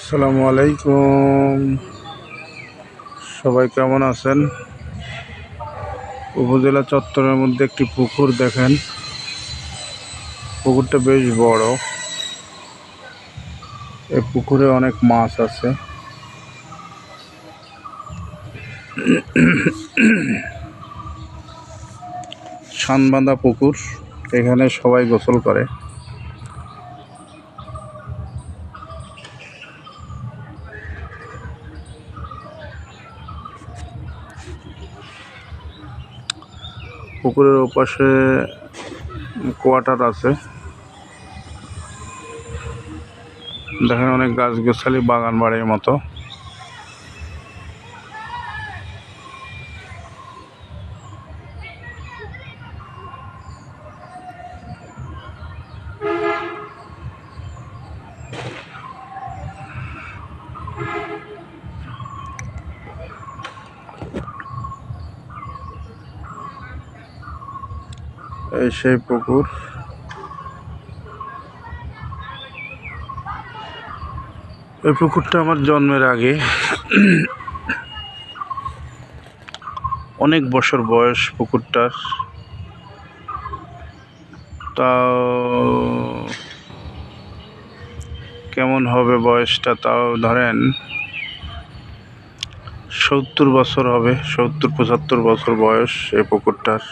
আসসালামু আলাইকুম। সবাই কেমন আছেন? উপজেলা চত্বরের মধ্যে একটি পুকুর দেখেন। পুকুরটা বেশ বড়। এই পুকুরে অনেক মাছ আছে। শানবাঁধা পুকুর, এখানে সবাই গোসল করে। পুকুরের ওপাশে কোয়াটার আছে। দেখেন অনেক গাছ গোছালি বাগান বাড়ির মতো। এই সেই পুকুর। এই পুকুরটা আমার জন্মের আগে। অনেক বছর বয়স পুকুরটার। তাও কেমন হবে বয়সটা তাও ধরেন সত্তর বছর হবে, সত্তর পঁচাত্তর বছর বয়স এই পুকুরটার।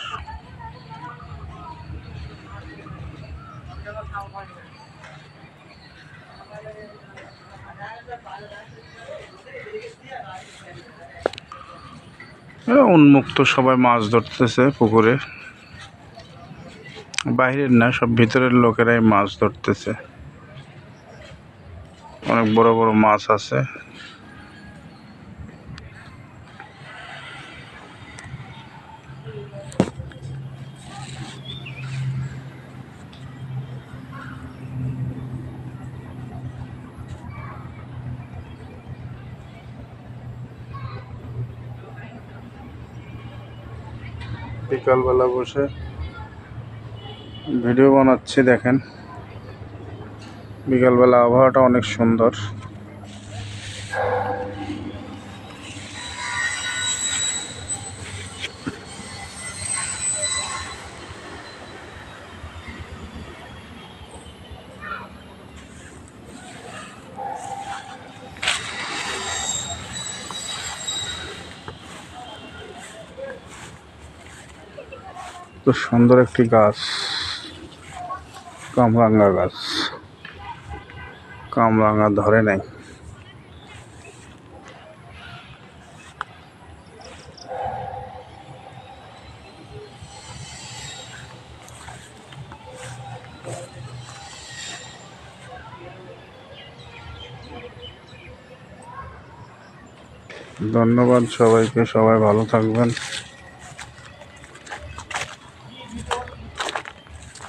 উন্মুক্ত, সবাই মাছ ধরতেছে পুকুরে। বাইরের না, সব ভিতরের লোকেরাই মাছ ধরতেছে। অনেক বড় বড় মাছ আছে। বিকালবেলা বসে ভিডিও বানাচ্ছি দেখেন। বিকালবেলা আবহাওয়াটা অনেক সুন্দর। তো সুন্দর একটি গাছ কামরাঙ্গা গাছ। কামরাঙ্গা ধরে নাই। ধন্যবাদ সবাইকে সবাই ভালো থাকবেন।